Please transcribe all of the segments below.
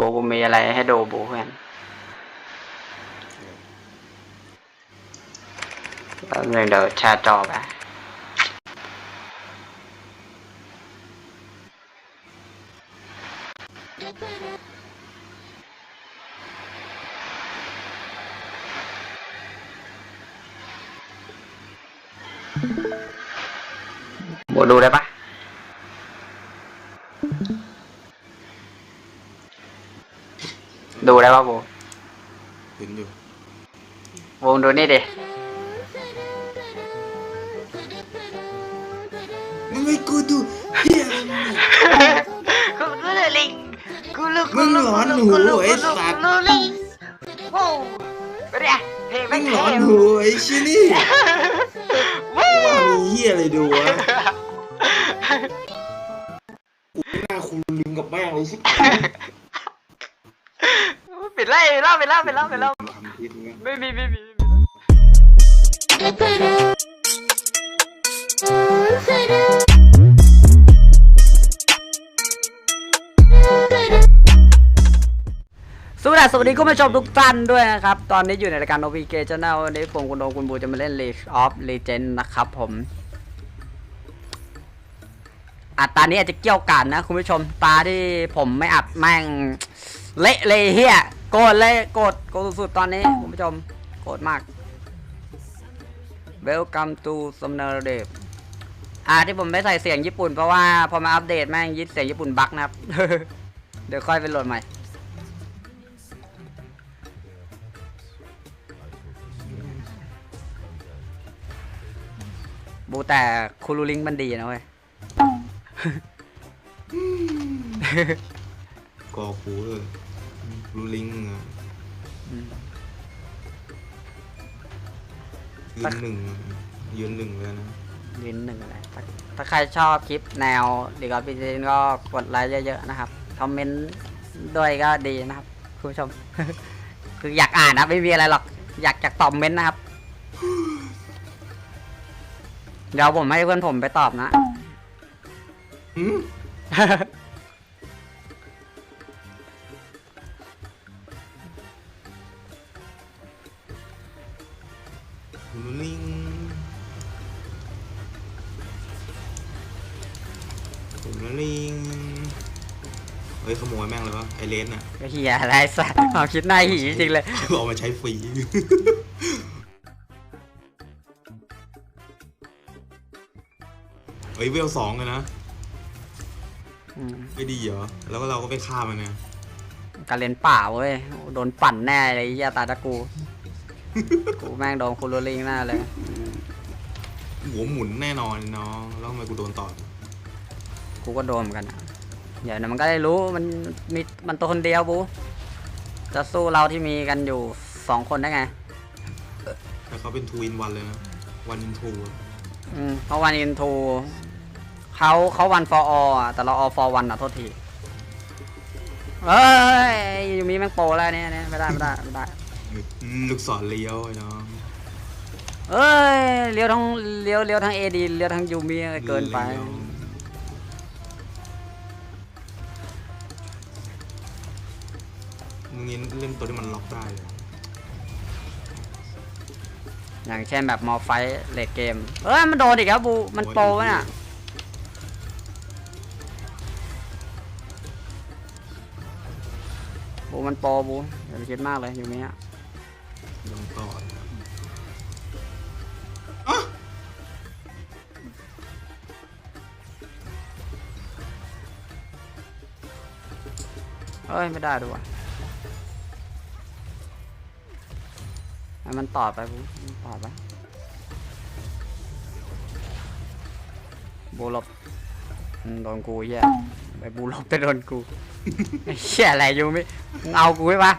บูกูมีอะไรให้ดูบูเพื่อนแป๊บนึงเดี๋ยวแชร์จอไปบูดูได้ปะ ดูได้ปะบูเห็นอยู่วงดูนี่ดิมึงให้กูดูเฮียอะไรมึงเนี่ยกูรู้เลยลิงกูรู้มึงหลอนหูไอ้สัตว์รู้ลิงโว้วไปดิเพลงมึไม่งเท่หลอนหูไอ้ชินี่วู้ว่ามีเฮียอะไรดูวะกูไม่น่าคุยลิงกับแม่งเลยชิบปิดไล่เล่าไปเล่าไปเล่าไปเล่าทำพิษเนี่ยไม่มีไม่มีไม่มีสวัสดีสวัสดีคุณผู้ชมทุกท่านด้วยนะครับ ตอนนี้อยู่ในรายการ OPK Channel วันนี้ผมคุณโดคุณบูจะมาเล่น League of Legends นะครับผมอัตรานี้อาจจะเกี่ยวกันนะ คุณผู้ชมตาที่ผมไม่อัดแม่ง เละเลยเฮีย โกรธเลยโกรธโกรธสุดๆตอนนี้คุณผู้ชมโกรธมาก Welcome to s u m n e r d e v อ่าที่ผมไม่ใส่เสียงญี่ปุ่นเพราะว่าพอมาอัปเดตแม่งยึดเสียงญี่ปุ่นบั๊กนะครับ เดี๋ยวค่อยไปโหลดใหม่ บูแต่คูลูลิงมันดีนะเว้ย กอคูเลย รู้ลิงก์อะอืม ยืนหนึ่งยืนหนึ่งเลยนะวินหนึ่งอะไรถ้าถ้าใครชอบคลิปแนวดีกว่าพีซีก็กดไลค์เยอะๆนะครับ คอมเมนต์ด้วยก็ดีนะครับ คุณผู้ชม คืออยากอ่านนะไม่มีอะไรหรอก อยากจากตอบเมนต์นะครับ เดี๋ยวผมให้เพื่อนผมไปตอบนะ หืม ลิงผมรู้ลิงเฮ้ยขโมยแม่งเลยวะไอเลนน่ะก็เฮียอะไรสัตว์ความคิดหน้าหีจริงเลย เอามาใช้ฟรีเฮ้ยเวลสองเลยนะอืมไม่ดีเหรอ แล้วก็เราก็ไปฆ่ามันเนี่ย การเล่นป่าเว้ย โดนปั่นแน่เลยไอ้เฮียตาตะกู กูแม่งโดนคูโรลิงแน่เลย หัวหมุนแน่นอนน้องแล้วทำไมกูโดนต่อกูก็โดนเหมือนกันอะเดี๋ยวนะมันก็ได้รู้มันมีมันตัวคนเดียวบู จะสู้เราที่มีกันอยู่สองคนได้ไง แต่เขาเป็นทูอินวันเลยนะวันอินทูอืมเพราะวันอินทูเขาเขาวันฟอร์อแต่เราออฟอร์วันอะโทษทีเอ้ยยูมีแม่งโปรแล้วเนี่ยเนี่ยไม่ได้ไม่ได้ไม่ได้ ลูกศรเลี้ยวไอ้น้องเอ้ยเลี้ยวทั้งเลี้ยวเลี้ยวทั้งเอดีเลี้ยวทั้งยูมีเกินไป ลี้ยวมึงนี้เล่นตัวที่มันล็อกได้เลยอย่างเช่นแบบมอไฟเลดเกม เอ้ยมันโดนอีกแล้วบูมันโปรวะเนี่ยบูมันโปรบูอย่าไปคิดมากเลยอยู่นี้อะโดนต่อนะเอ้ย ไม่ได้ด้วยให้มันต่อไปบูมต่อไปบูลบอืมโดนกูเหี้ยไปบูลบไปโดนกูไอ้เหี้ยอะไรอยู่มิเอากูไว้ปะ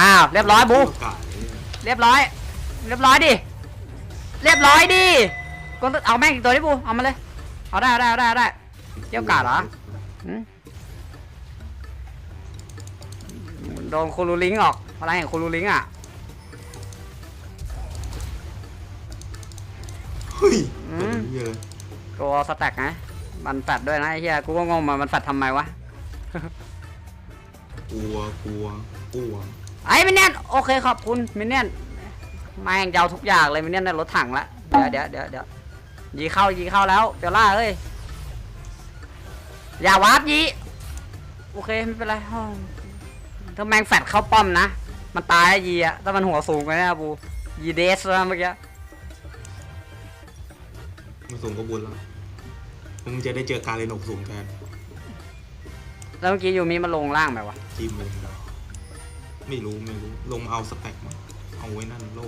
อ้าวเรียบร้อยบูโอกาสไอ้เนี่ยเรียบร้อย เรียบร้อยดิ เรียบร้อยดิกนเอาแม่งอีกตัวดิบูเอามาเลย เอาได้เอาได้เอาได้เอาได้เกี่ยวกาดเหรอหืมโดนคูรูลิงออกพลังแห่งคูรูลิงอะเฮ้ยอืตัวมเหี้ยเลยตัวสแต็กไงมันแฟดด้วยนะไอ้เฮียกูก็งงมามันแฟดทำไมวะ กลัวกลัวกลัว ไอ้มินเนี่ยนโอเคขอบคุณมินเนี่ยนมาแห่งเจ้าทุกอย่างเลยมินเนี่ยนในรถถังละเดี๋ยวเดี๋ยวเดี๋ยวเดี๋ยวยีเข้ายีเข้าแล้วเดี๋ยวล่าเอ้ยอย่าวาร์ปยีโอเคไม่เป็นไรอ้าวถ้าแมงแฟดเข้าป้อมนะ มันตายอะยีอะถ้ามันหัวสูงไปนะบูยีเดสนะเมื่อกี้มาสูงก็บุญแล้วมึงจะได้เจอการเล่นอกสูงแทนแล้วเมื่อกี้ยูมิมาลงล่างแบบวะทีมมึง ไม่รู้ไม่รู้ ลงมาเอาสแต็กมาเอาไว้นั่นโล่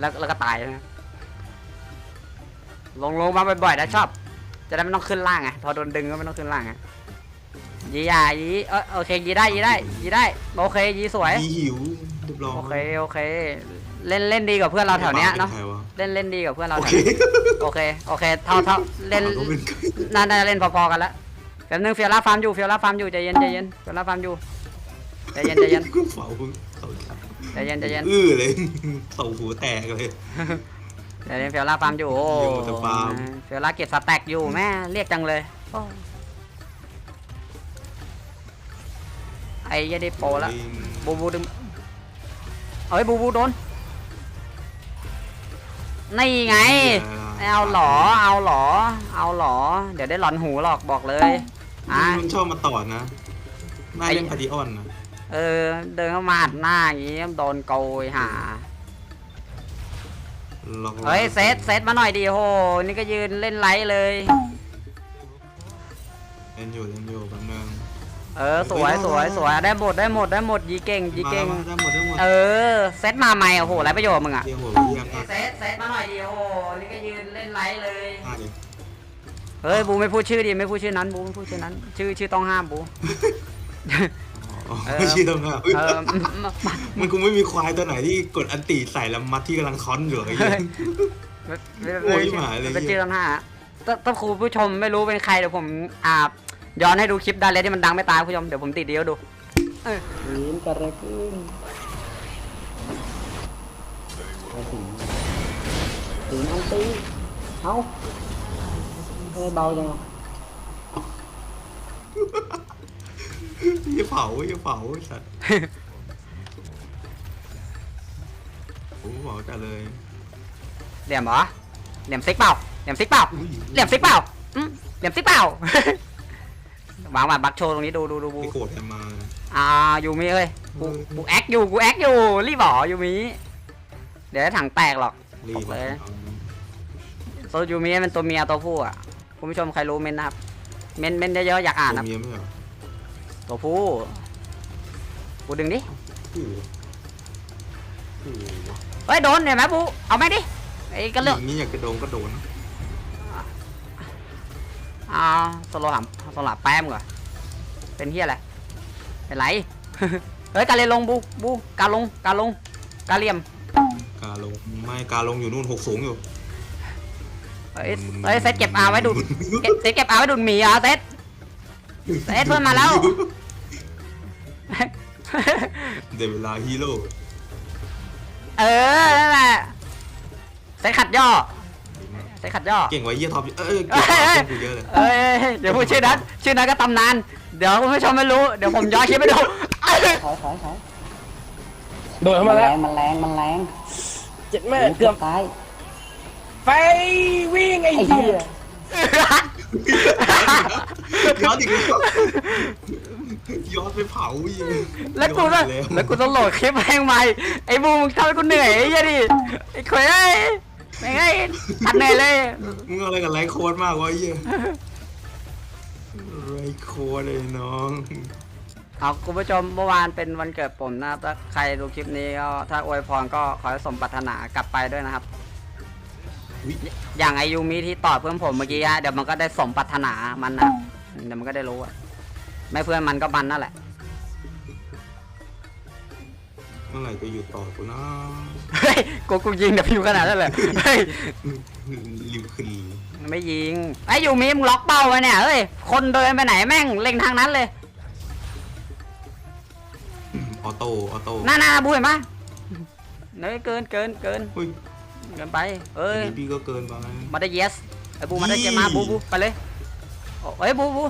แล้วแล้วก็ตายนะลงลงมาบ่อยๆนะชอบ จะได้ไม่ต้องขึ้นล่างไงพอโดนดึงก็ไม่ต้องขึ้นล่างไงยีอะยีเออโอเคยีได้ยีได้ยีได้โอเคยีสวยยีหิวเรียบร้อยโอเคโอเค เล่นเล่นดีกับเพื่อนเราแถวเนี้ยเนาะใครวะเล่นเล่นดีกับเพื่อนเราโอแถวเคเนี้ยโอเคโอเคเท่าเท่าเล่นเราเป็นน่าน่าจะเล่นพอๆกันแล้วแป๊บนึงเฟียร่าฟาร์มอยู่เฟียร่าฟาร์มอยู่ใจเย็นใจเย็นเฟียร่าฟาร์มอยู่ ใจเย็นใจเย็นกูเฝ้าเฝ้าใจเย็นใจเย็นอื้อเลยเต่าหูแตกเลยใจเย็นเฟียร่าฟาร์มอยู่โอ้อยู่แต่ฟาร์ม เฟียร่าเก็บสแต็กอยู่แม่เรียกจังเลยโอ้ไอ้เหี้ยันได้โปรแล้วบูบูดึงเอ้ยบูบูโดนนี่ไงเอาหรอเอาหรอเอาหรอเดี๋ยวได้หลอนหูหรอกบอกเลยอะมันชอบมาต่อนะน่าเล่นพาดิออนนะ เออ เดินเข้ามาอัดหน้าอย่างงี้โดนโกยหาล็อกเฮ้ยเซตเซตมาหน่อยดิโห นี่ก็ยืนเล่นไลฟ์เลย เล่นอยู่เล่นอยู่แป๊บนึงเออ สวยสวยสวยได้หมดได้หมดได้หมดยีเก่งยีเก่ง มาได้หมดได้หมดเออ เซตมาใหม่โอ้โหไรประโยชน์มึงอะเรียกหัวเรียกอะเซตเซตมาหน่อยดิโหนี่ก็ยืนเล่นไลฟ์เลย อะดิเฮ้ยบูไม่พูดชื่อดิไม่พูดชื่อนั้นบูไม่พูดชื่อนั้น ชื่อชื่อต้องห้ามบูอ๋อเออ ไม่ชี้ตรงหน้าเออมมมามันคงไม่มีควายตัวไหนที่กดอันตีใส่แล้วมัดที่กำลังคอนอยู่ไอ้เหี้ยไม่โอ้ยไม่หมาเลยเป็นชื่อต้องห้าถ้าถ้าครูผู้ชมไม่รู้เป็นใครเดี๋ยวผมอ่าย้อนให้ดูคลิปได้เลยที่มันดังไม่ตายผู้ชมเดี๋ยวผมติดเดียวดูเออวีนกระไรขึ้นไปถึงถึงอันตีเอ้าทำไมเบาจัง อะอย่าเผาอย่าเผาไอ้สัตว์โอ้โหเผาจัดเลยเหลี่ยมเหรอเหลี่ยมซิกเปล่าเหลี่ยมซิกเปล่าอุ้ยเหลี่ยมซิกเปล่าอืมเหลี่ยมซิกเปล่าวางมาบักโชว์ตรงนี้ดูดูดูบูไม่โกรธกันมาอ่ายูมิเอ้ยกูกูแอคอยู่กูแอคอยู่รีบบอกยูมิเดี๋ยวถังแตกหรอกรีบเลยเอาโซยูมิเป็นตัวเมียตัวผู้อะคุณผู้ชมใครรู้เมนนะครับ เมนเมนเยอะๆอยากอ่านตัวนะเมียไม่เหรอ ตัวผู้กูดึงดิอู้อู้เฮ้ยโดนเห็นไหมบูเอาไหมดิไอ้กระเลือกย่างนี้อยากกระโดนก็โดนอ่าสโลหามสโลหามแป๊มก่อนเป็นเฮียอะไรเป็นไร เฮ้ยการเลยลงบูบูการลงการลงการเหลี่ยมกาลงไม่กาลงอยู่นู่นหกสูงอยู่เฮ้ยเฮ้ยเซตเก็บอาไว้ดูดเก็บเซตเก็บอาไว้ดูดหมีเหรอะเซต เซตเพื่อนมาแล้ว เดี๋ยวเวลาฮีโร่เออนั่นแหละเซตขัดย่อเซตขัดย่อ เก่งกว่าเยี่ยท็อปเออเก่งกว่าเก่งกูเยอะเลยเอ้ยเดี๋ยวพูดชื่อนั้นชื่อนั้นก็ตำนาน เดี๋ยวคุณผู้ชมไม่รู้ เดี๋ยวผมย้อนคลิปไปดูถอยถอยถอยโดดเข้ามัมานแรแล้วงมันแรงมันแรงเจ็ดแม่เกือบตายไปวิ่งไอ้ไอ้เหี้เหี้ย ยย้อนอีกแล้วย้อนไปเผาอีกแล้วกูต้องย้อนไปแล้วกูต้องโหลดคลิปแม่งใหม่ไอ้บูมึงทำให้กูเหนื่อยไอ้เหี้ยดิไอ้ขวยเอ้ยแม่งไอ้ตัดเหนื่อยเลยมึงเอาอะไรกับไรโค้ดมากวะไอ้เหี้ยไรโค้ดเลยน้องเอาคุณผู้ชมเมื่อวานเป็นวันเกิดผมนะถ้าใครดูคลิปนี้ก็ถ้าอวยพรก็ขอให้สมปรารถนากลับไปด้วยนะครับ อุ๊ยอย่างไอยูมิที่ตอบเพื่อนผมเมื่อกี้ฮะเดี๋ยวมันก็ได้สมปรารถนามันนะเดี๋ยวมันก็ได้รู้อะไม่เพื่อนมันก็มันนั่นแหละเมื่อไหร่จะหยุดต่อกูนะเฮ้ยกูกูยิงเดี๋ยวพิวขนาดนั้นเลยเฮ้ยริวขึ้นไม่ยิงไอยูมิมึงล็อกเป้าไว้เนี่ยเฮ้ยคนเดินไปไหนแม่งเล็งทางนั้นเลยออโต้ออโต้หน้าหน้าบูเห็นปะเฮ้ยเกินเกินเกิน เฮ้ยเกินไปเอ้ยพี่ก็เกินไปมาได้ yes ไอบูมาได้เจมาบูบูไปเลยเอ้ยบูบู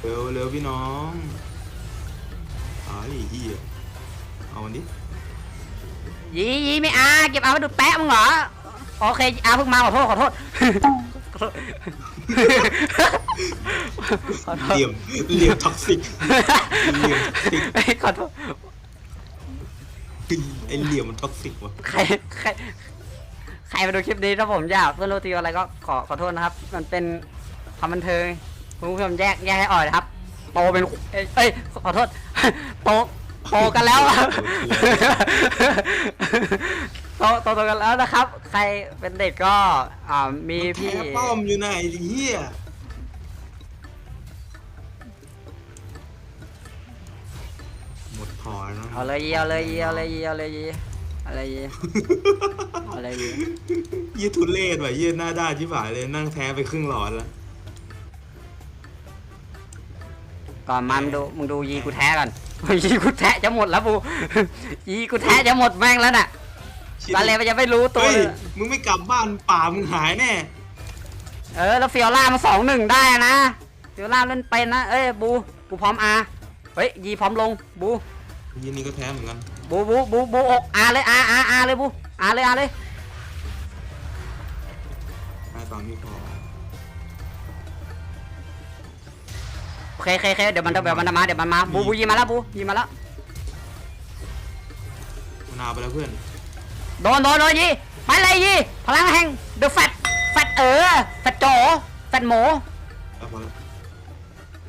เร็วเร็วพี่น้องไอ้เหี้ยเอามันดิยียีไม่อาเก็บอามาดูแปะมึงเหรอโอเคอาเพิ่งมาขอโทษขอโทษขอโทษขอโทษเหลี่ยมเหลี่ยมท็อกซิกเหลี่ยมท็อกซิกเอ้ยขอโทษ ไอ้เหลี่ยมมันท็อกซิกว่ะใครใครใครมาดูคลิปนี้ถ้าผมอยากเพื่อนโรตีอะไรก็ขอขอโทษนะครับ มันเป็นความบันเทิงคุณผู้ชมแยกแยกให้อ่อยนะครับ โตเป็นเอ้ยเอ้ยขอโทษ โตโตกันแล้วโตโตโตกันแล้วนะครับ ใครเป็นเด็กก็อ่ามีพี่ แพ้ป้อมอยู่ไหนไอ้เหี้ย หมดพอแล้วเอาเลยยีเอาเลยยีเอาเลยยีเอาเลยยีเอาเลยยีเอาเลยยียี่ทุเรศว่ะยี่หน้าด้านที่ฝ่ายเลยนั่งแท้ไปครึ่งหลอดแล้วก่อนมามึงดูมึงดูยีกูแท้ก่อนยีกูแท้จะหมดแล้วปูยีกูแท้จะหมดแม่งแล้วน่ะตาเลมันยังไม่รู้ตัวเฮ้ยเลยมึงไม่กลับบ้านป่ามึงหายแน่เออแล้วเฟียร่ามาสองหนึ่งได้นะเฟียร่าเล่นเป็นนะเอ้ยบูบูพร้อมอาเฮ้ยยีพร้อมลงบู ยี่นี่ก็แท้เหมือนกันบูบูบูบูอกอาเลยอาอาอาเลยบูอาเลยอาเลยใต้ตอนนี้พอโอเคโอเคโอเคเดี๋ยวมันเดี๋ยวมันจะมาเดี๋ยวมันมาบูบูยีมาแล้วบูยีมาแล้วมะนาวไปแล้วเพื่อนโดนโดนโดนยีไปเลยยีพลังแห่งเดอะแฟตแฟตเออแฟตโจแฟตหมู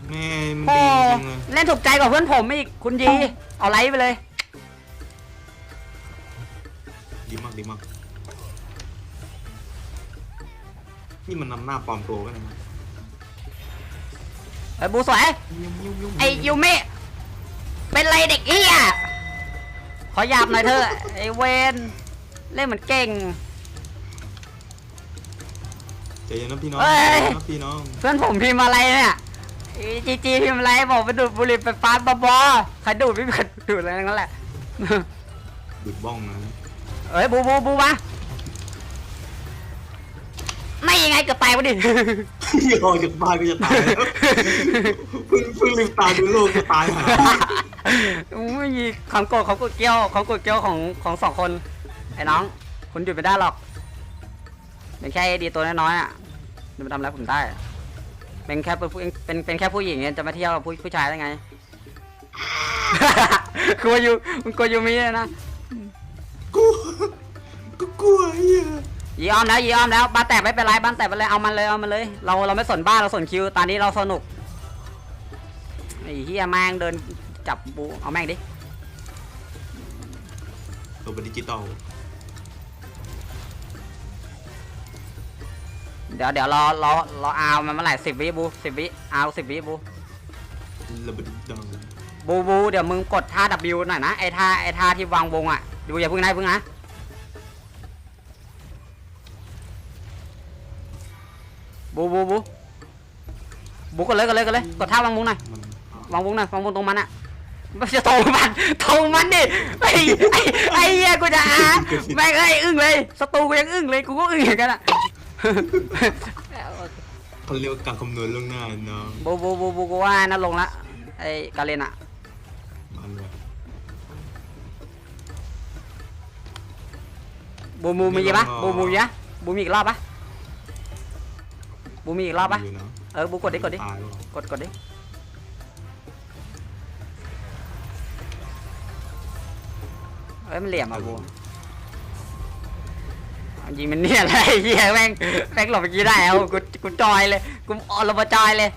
แล้วพอแล้วแม่มันโอ้ดีจริงเลยเล่นถูกใจกว่าเพื่อนผมอีกคุณยีเอาไลฟ์ไปเลย ดีมากดีมาก นี่มันนำหน้าปลอมตัวกันนะเฮ้ยบูสวยไอยูมิเป็นไรเด็กเอี้ยขอหยาบหน่อยเถอะไอเวนเล่นเหมือนเก่ง ใจเย็นนะพี่น้องเฮ้ย ใจเย็นนะพี่น้อง เพื่อนผมพิมพ์อะไรเนี่ย จีจีพิมพ์อะไรบอกไปดูดบุหรี่ไฟฟ้าบอบอใครดูดไม่เป็นดูดอะไรนั่นแหละ ดุดบ้องนะเอ้ยบูบูบูมาไม่ยังไงเกือบตายวะดิ พี่ออกจากบ้านก็จะตายแล้วเพิ่งเพิ่งลืมตาดูโลกจะตายหาไม่มีของโกดของโกดเกี้ยวของโกดเกี้ยวของของสองคน ไอ้น้อง คุณหยุดไม่ได้หรอกเป็นแค่ดีตัวน้อยๆอะจะมาทำอะไรผมได้อะ เป็นแค่เป็นผู้เป็นเป็นแค่ผู้หญิงเนี่ยจะมาเที่ยวกับผู้ผู้ชายได้ไง กลัวอยู่มันกลัวอยู่มีเลยนะกลัวก็กลัวไอ้เหี้ยยีออมแล้วยีออมแล้วบ้านแตกไม่เป็นไรบ้านแตกไปเลยเอามันเลยเอามันเลย เราเราไม่สนบ้านเราสนคิวตอนนี้เราสนุกไอ้เฮียแม่งเดินจับบูเอาแม่งดิ ตัวเป็นดิจิตอล เดี๋ยวเดี๋ยวรอรอรอเอามันเมื่อไหร่สิบวิบูสิบวิเอาสิบวิบูระเบิดดังบูบูเดี๋ยวมึงกดท่า W หน่อยนะไอท่าไอท่าที่วางวงอะดูอย่าเพึ่งนะอย่าเพึ่งนะบูบูบูบูกดเลยกดเลยกดเลยกดท่าวางวงหน่อยวางวงหน่อยวางวงตรงมันอะม่ใช่ตรงมันตรงมันดิไอ้ไอ้ไอ้เหี้ยกูจะอาแม่งเอ้ยอึ้งเลยสตูกูยังอึ้งเลยกูก็อึ้งอย่างกันอะ เขาเรียกว่าการคำนวณล่วงหน้าเนาะบูบูบูบูกูว่านั่นลงละไอ้กาเลนอะมันเลยบูมูมีปะบูมูมีปะบูมีอีกรอบปะบูมีอีกรอบปะอยู่เนาะเออบูกดดิกดดิตายแล้วกดกดดิเอ้ยมันเหลี่ยมอะบู เอายิงมันเนี่ยอะไรไอ้เหี้ยแม่งแม่งหลบเมื่อกี้ได้เอากูกูจอยเลยกูออลมาจอยเลย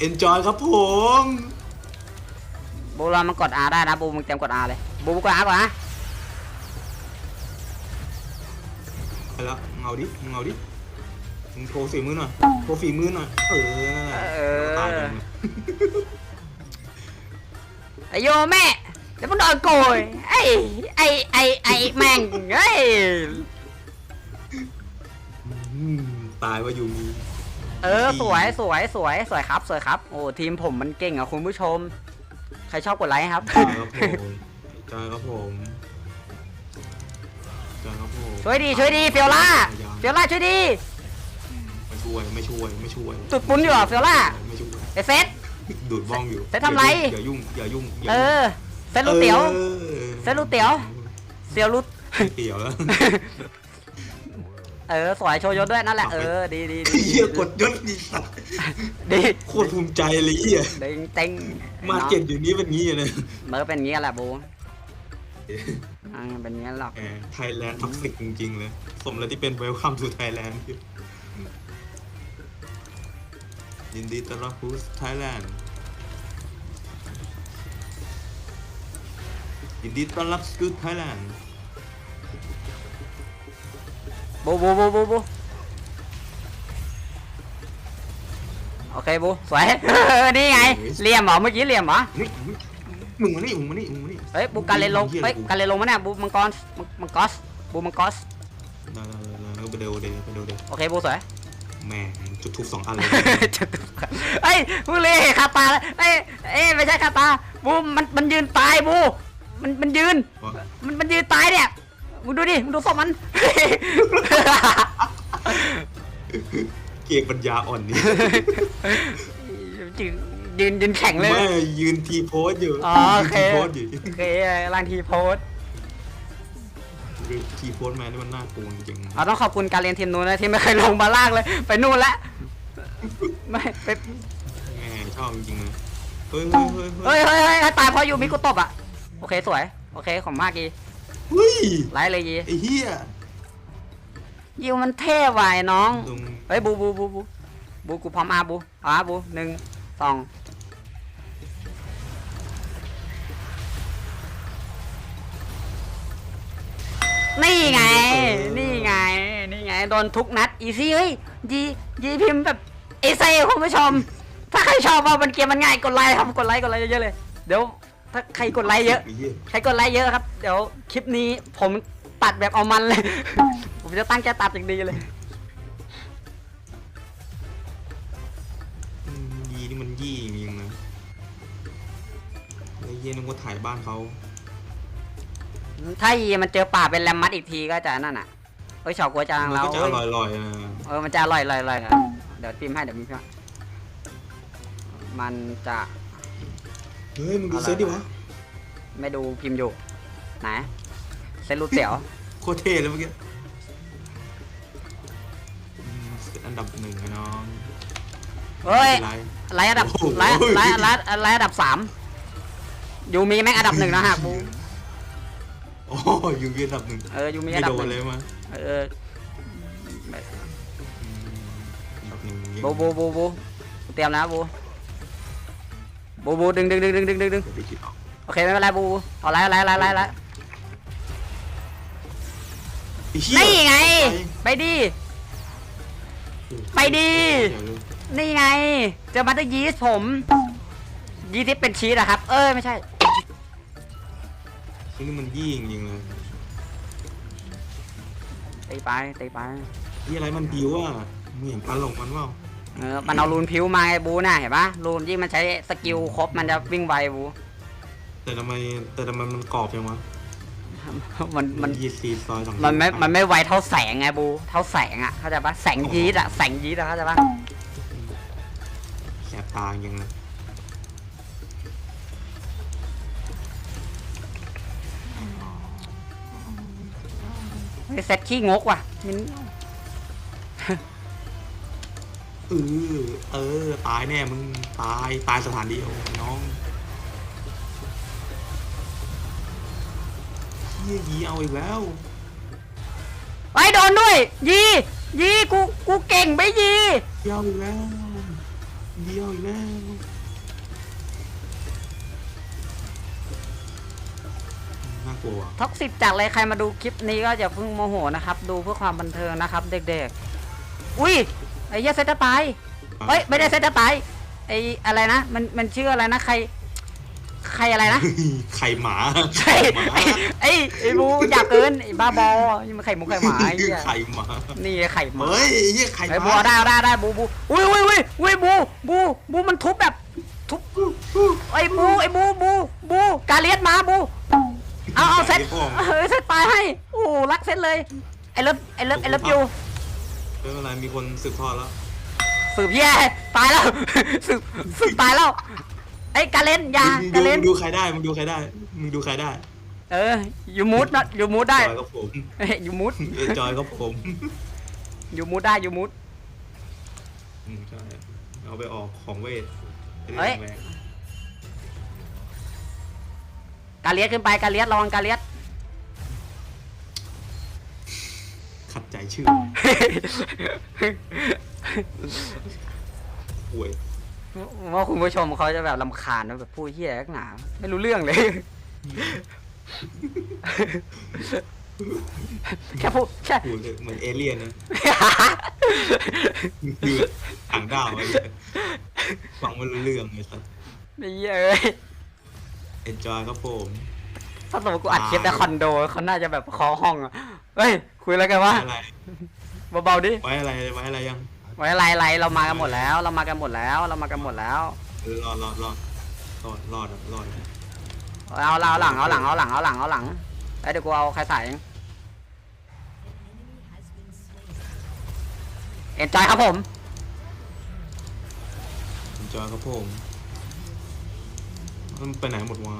เอนจอยครับผมบูเรามันกด R ได้นะบูมึงเตรียมกด R เลยบูบูกด R ก่อนนะไปแล้วเงาดิมึงเงาดิมึงโชว์ฝีมือหน่อยโชว์ฝีมือหน่อยเออนั่นแหละเออตายจังเลยไอโยแม่เดี๋ยวมึงโดนโกยไอ้ไอ้ ไอ้ไอ้แม่งเอ้ยอืมตายว่าอยู่มีเออสวยสวยสวยสวยครับ สวยครับ โอ้ทีมผมมันเก่งอะคุณผู้ชม ใครชอบกดไลค์ครับ จอยครับผมจอยครับผมจานครับผมช่วยดีช่วยดีเฟียล่าเฟียล่าช่วยดี ไม่ช่วยไม่ช่วยไม่ช่วยตุดปุ้นอยู่เหรอเฟียล่า ไม่ช่วยไอเซต ดูดบ้องอยู่เซตทำไร อย่ายุ่งอย่ายุ่งอย่าเอยุ่งอเซตลูกเตี๋ยวออเซตลูกเตี๋ยว เซียวรุดเตี๋ยวแล้วเออ สวยโชว์ยศด้วยนั่นแหละ เออ ดีดีดีเฮียกดยศดีสัตว์ดีโคตรภูมิใจเลยเฮียเต็งเต็งมาเก็ตอยู่นี้เป็นงี้เลยเมื่อเป็นงี้แหละบูอ่าเป็นงี้หรอกแหมไทยแลนด์ท็อกซิกจริงๆเลย สมแล้วที่เป็นเวลคัมทูไทยแลนด์ยินดีต้อนรับผู้ไทยแลนด์ ยินดีต้อนรับสกูตไทยแลนด์บูบูบูบูบูโอเคบูสวย นี่ไงเหลี่ยมเหรอเมื่อกี้เหลี่ยมเหรอนี่มึงมานี่มึงมานี่มึงมานี่เฮ้ยบูการเลนลงหี้เฮ้ยกูการเลนลงมาเนี่ยบูมังกรมังมังกอสบูมังกอสได้ได้ได้แล้วไปเร็วเดี๋ยวไปเร็วเดี๋ยวโอเคบูสวยแหม่จุดทูบสองอันเลยจะตุกเฮ้ยบูเลยคาตาเอ้ยเอ้ยไม่ใช่คาตาบูมันมันยืนตายบู มันมันยืนว่ามันมันยืนตายเนี่ยมึงดูดิมึงดูศพมัน เกียกปัญญาอ่อนนี่ยืนยืนยืนแข็งเลยไม่ยืนทีโพสอยู่อ๋อโอเคยืนทีโพสอยู่โอเคร่างทีโพสต์ทีโพสแมนนี่มันน่ากลัวจริงๆเราต้องขอบคุณการเรียนทีมนู้นนะที่ไม่เคยลงมาล่างเลย ไปนู่นละไม่ไปแหมชอบจริงๆนะเฮ้ยเฮ้ยเฮ้ยเฮ้ยเฮ้ยเฮ้ยให้ตายเพราะยูมิกุตบอะ โอเคสวย โอเคของมากกีเฮ้ยไล่เลยยีไอ้เหี้ยยูมันเท่วายน้องตรงเฮ้ยบูบูบูบูบูกูพร้อมอาบูอาบูหนึ่งสองนี่ไง นี่ไง นี่ไง โดนทุกนัด อีซี่เฮ้ยยียีพิมพ์แบบเอเซ่คุณผู้ชม ถ้าใครชอบว่ามันเกมมันง่ายกดไลค์ครับกดไลค์กดไลค์เยอะๆเลย เดี๋ยว ถ้าใครกดไลค์เยอะไอ้เหี้ยใครกดไลค์เยอะครับ เดี๋ยวคลิปนี้ผมตัดแบบเอามันเลย ผมจะตั้งใจตัดอย่างดีเลยอืมยีนี่มันยี่จริงๆนะไอ้เหี้ยนึกว่าถ่ายบ้านเขาถ้ายีมันเจอป่าเป็นแรมมัดอีกทีก็จะนั่นอะเอ้ยเฉากัวจางมันแล้วก็จะอเอ้ยร่อยๆนะเออมันจะอร่อยลอยลอยครับเดี๋ยวพิมพ์ให้เดี๋ยวพิมพ์ให้มันจะ เฮ้ยมึงดูเซตดิวะไม่ดูพิมพ์อยู่ไหนเซนรูเตียวโคตรเท่เลยเมื่อกี้อืมเซตอันดับหนึ่งไอ้น้องเฮ้ยไม่เป็นไร ไลน์อันดับโอ้โห ไลน์ไลน์ไลน์ไลน์อันดับสามยูมีแม่งอันดับหนึ่งนะฮะบูโอ้ยยูวีอันดับหนึ่งเออยูมีไม่อันดัโดบหนนึ่งเลยมาเอออืมอันดับหนึ่งยังบูบูบูบูเตรียมแล้วบู บูบูดึงดึงดึงดึงดึงดึงดึงเดี๋ยวไปคิดออกโอเคไม่เป็นไรบูบูเอาไลน์ไลน์ไลน์ไลน์ไลน์ไอ้เหี้ยนี่ไงไปไปดี ไปดิ นี่ไง เจอมาตยีสผม ยีสที่เป็นชีสอะครับ เอ้ยไม่ใช่นี่มันยี่จริงๆเลยตีไปตีไปที่อะไรมันผิวอะมึงเห็นปลาหลงมันเปล่า เออมันเอารูนผิวมาไอ้บูน่ะเห็นปะรูนที่มันใช้สกิลครบมันจะวิ่งไวบู แต่ทำไมแต่ทำไมมันกรอบจังวะมันมันยี่ซีซอยสองมันไม่มันไม่ไวเท่าแสงไงบู เท่าแสงอะเข้าใจปะแสงยีสอะแสงยีสอะเข้าใจปะแสบตาจริงๆเลยเฮ้ยเซตขี้งกว่ะมิน เออเออ ตายแน่มึง ตาย ตายสถานเดียวน้องเฮียยีเอาอีกแล้ว ไปโดนด้วย ยี ยีกูกูเก่งไปยียีเอาอีกแล้วยีเอาอีกแล้วน่ากลัวว่ะท็อกซิกจากเลยใครมาดูคลิปนี้ก็อย่าเพิ่งโมโหนะครับ ดูเพื่อความบันเทิงนะครับ เด็กๆ อุ้ย ไอ้เหี้ยเซตจะตายเฮ้ยไม่ได้เซตจะตายไอ้อะไรนะมันมันชื่ออะไรนะใคร ใครอะไรนะไข่หมาใช่ไอ้ไอ้ไอ้บูอยากเกินไอ้บ้าบอนี่มันไข่มุกไข่หมาไอ้เหี้ยไข่หมานี่ไข่หมาเฮ้ยเฮียไข่หไอ้มาบัวได้ได้ได้บูบูอุ้ยอุ้ยอุ้ยอุ้ยบูบูบูมันทุบแบบทุบไอ้บูไอ้บูบูบูกาเลียสมาบูเอาเอาเซตเออเซตตายให้อู้อ้รักเส้นเลยไอ้เลิฟไอ้เลิฟไอ้เลิฟยู ไม่เป็นไรมีคนสืบทอดแล้วสืบแย่ตายแล้ว สืบสืบตายแล้วไอ้กาเลนอยามึงกาดูเลนมึงดูใครได้มึงดูใครได้มึงดูใครได้เออยูมูดนะยูมูดได้จอยกับผมเอ้ยยูมูดเอจอยกับผมยูมูดได้ยูมูด อืมใช่เอาไปออกของเวทเฮ้ย แรงกาเลียสขึ้นไปกาเลียสระวังกาเลียส ขัดใจชื่อป่วย ว่าคุณผู้ชมเขาจะแบบลำคาญนะแบบพูดเฮียนักหนา ไม่รู้เรื่องเลย แค่พูดแค่พูดเลยเหมือนเอเลี่ยนนะดูต่างดาวอะไรฟังไม่รู้เรื่องเลยสัส ไอ้เหี้ยเอ้ยเอนจอยครับผม ถ้าสมมติกูอัดคลิปในคอนโดเขาน่าจะแบบเคอห้องอะ เฮ้ย คุยอะไรกันวะอะไรเบาๆดิ ไว้อะไรไว้อะไรยังไว้อะไรอะไรเรามากันหมดแล้ว เรามากันหมดแล้ว เรามากันหมดแล้ว เออรอดรอดรอดรอดรอดอะรอดอะเอาเราหลัง เอาหลัง เอาหลัง เอาหลัง เอาหลังแล้วเดี๋ยวกูเอาใครใส่เองเอ็นจอยครับผมเอนจอยครับผมมันไปไหนหมดวะ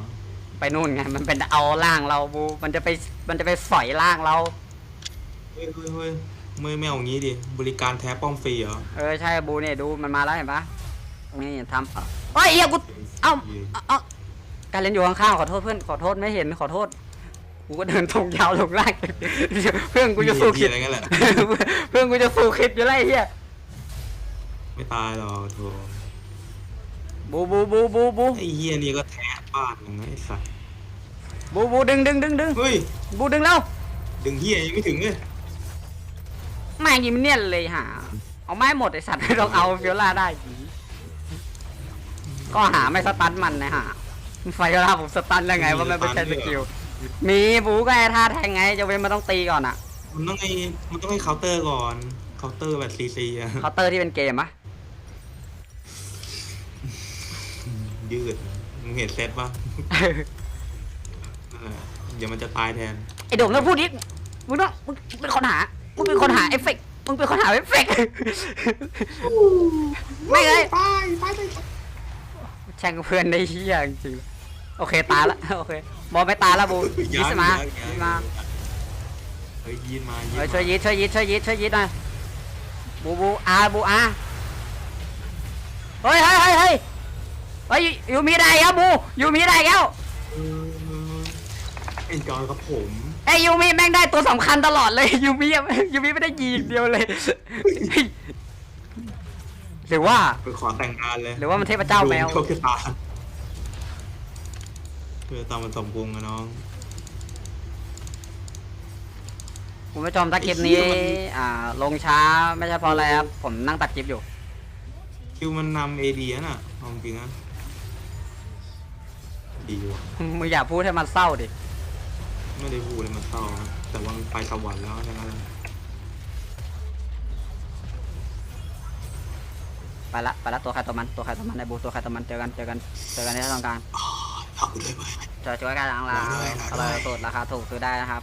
ไปนู่นไง มันเป็นเอาล่างเราบู มันจะไป มันจะไปสอยล่างเรา เฮ้ยเฮ้ยเฮ้ยไม่ไม่เอางี้ดิ บริการแท้ป้อมฟรีเหรอเออใช่บูเนี่ยดูมันมาแล้วเห็นปะนี่ทำเอาเฮ้ยเฮียกูเอ้าเอาเอาการเล่นอยู่ข้างๆขอโทษเพื่อนขอโทษไม่เห็นขอโทษกูก็เดินตรงยาวลงล่างเพื่อนกูจะสู้เหี้คิยดอะไรกันแหละเพื่อนกูจะสู้คิดอยู่แล้วไรเฮียไม่ตายหรอกโถบูบูบูบูบูไอ้เฮียนี่ก็แท้บ้านอย่างไงไอ้สัสบูบูดึงดึงดึงดึงเฮ้ยบูดึงแล้วดึงเฮียยังไม่ถึงเลย แม่งยิงมันเนี่ยเลยหาเอาไม้หมดไอสัตว์ไม่ต้องเอาฟิโอล่าได้จีก็หาไม่สตันมันนะฮะไฟโอล่าผมสตันได้ไงว่ามันไม่ใช่สกิลมีบูก็ไอ้ท่าแทงไงจะเว้นมันต้องตีก่อนอะมันต้องให้มันต้องให้เคาน์เตอร์ก่อนเคาน์เตอร์แบบซีซีอะเคาน์เตอร์ที่เป็นเกมอะยืดมึงเห็นเซตปะนั่นแหละเดี๋ยวมันจะตายแทนไอโดมต้องพูดนิดมึงต้องมึงเป็นคนหา มึงเป็นคนหาเอฟเฟกต์มึงเป็นคนหาเอฟเฟกต์ ไม่เลยตายตายเลยแช่งเพื่อนได้เฮียจริงๆโอเคตายละโอเคบอลไม่ตายละบูยิสมายิสมาเฮ้ยยีนมายีนเฮ้ยมาช่วยยิดช่วยยิดช่วยยิดช่วยยิดหน่อยบูบูอาบูอาเฮ้ยเฮ้ยเฮ้ยเฮ้ยเฮ้ยยูมีได้แล้วบูยูมีได้แล้ว เออเอ็นจอยกับผมไอ้ยยูมีแม่งได้ตัวสำคัญตลอดเลยยูมีอะยูมีไม่ได้ยิงอย่างเดียวเลยเฮ้ยหรือว่าไปขอแต่งงานเลยหรือว่ามันเทพเจ้าแมวโชคชะตาเพื่อตามมันสมพงษ์อะน้อง คุณผู้ชมถ้าคลิปนี้อ่า ลงช้าไม่ใช่เพราะอะไรครับ ผมนั่งตัดคลิปอยู่ คิวมันนำเอดีน่ะเอาจริงนะดีว่ะ มึงอย่าพูดให้มันเศร้าดิ ไม่ได้พูดเลยมันเศร้านะแต่ว่ามันไปสวรรค์แล้วใช่ไหมไปละไปละตัวใครตัวมันตัวใครตัวมันในบูตัวใครตัวมันเจอกันเจอกันเจอกันที่ทางการเอาด้วยไปเจอช่วยกันล้างล้างรอด้วยรอะอไรด้วยสูตรราคาถูกซื้อได้นะครับ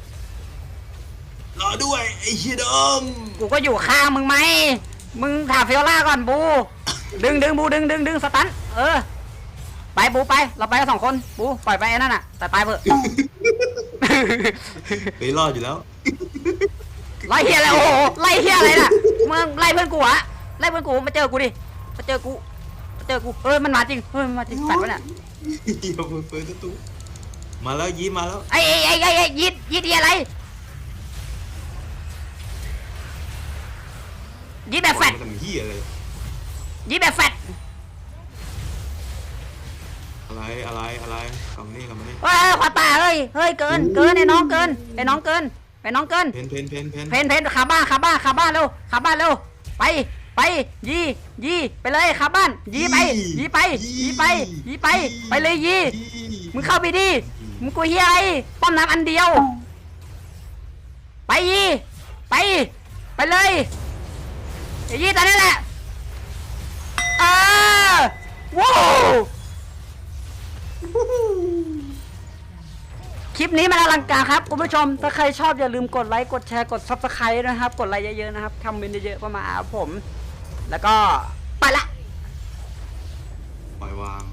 รอด้วยไอ้เฮียดมกูก็อยู่ข้างมึงไหมมึงถามฟิโอล่าก่อนบู ดึงดึงบูดึงดึงดึงสตันเออไปบูไปเราไปกันสองคนบูปล่อยไปไอ้นั่นน่ะแต่ตายเถอะ เฮ้ยรอดอยู่แล้ว ไล่เฮียอะไรโอ้โหไล่เฮียอะไรน่ะมึงไล่เพื่อนกูอะไล่เพื่อนกูมาเจอกูดิมาเจอกูมาเจอกูเฮ้ยมันมาจริงเฮ้ยมันมาจริงแฟนวะเนี่ยเฮียเปิดเปิดประตูมาแล้วยิ้มมาแล้วไอ้ไอ้ไอ้ไอ้ไอ้ยิดยิดเหี้ยอะไรยิดแบบแฟด ทำเฮียอะไรยิดแบบแฟด อะไรอะไรอะไรกลับมานี่กลับมานี่เฮ้ยขวาตาเฮ้ยเฮ้ยเกินเกินไอ้น้องเกินไอ้น้องเกินไอ้น้องเกิน เพนเพนเพนเพนเพนเพนขาบ้านขาบ้านขาบ้านเร็วขาบ้านเร็วไปไปยียีไปเลยขาบ้านยีไปยีไปยีไปยีไปไปเลยยีมึงเข้าไปดิมึงกูเฮียอะไรป้อมน้ำอันเดียว ไปยีไป ไปเลยไอ้ยีตอนนั้นแหละเออว้าว คลิปนี้มันอลังการครับคุณผู้ชม ถ้าใครชอบอย่าลืมกดไลค์ กดแชร์ กดซับสไครต์นะครับ กดไลค์เยอะๆนะครับคอมเมนต์เยอะๆประมาณผม แล้วก็ไปละ ปล่อยวาง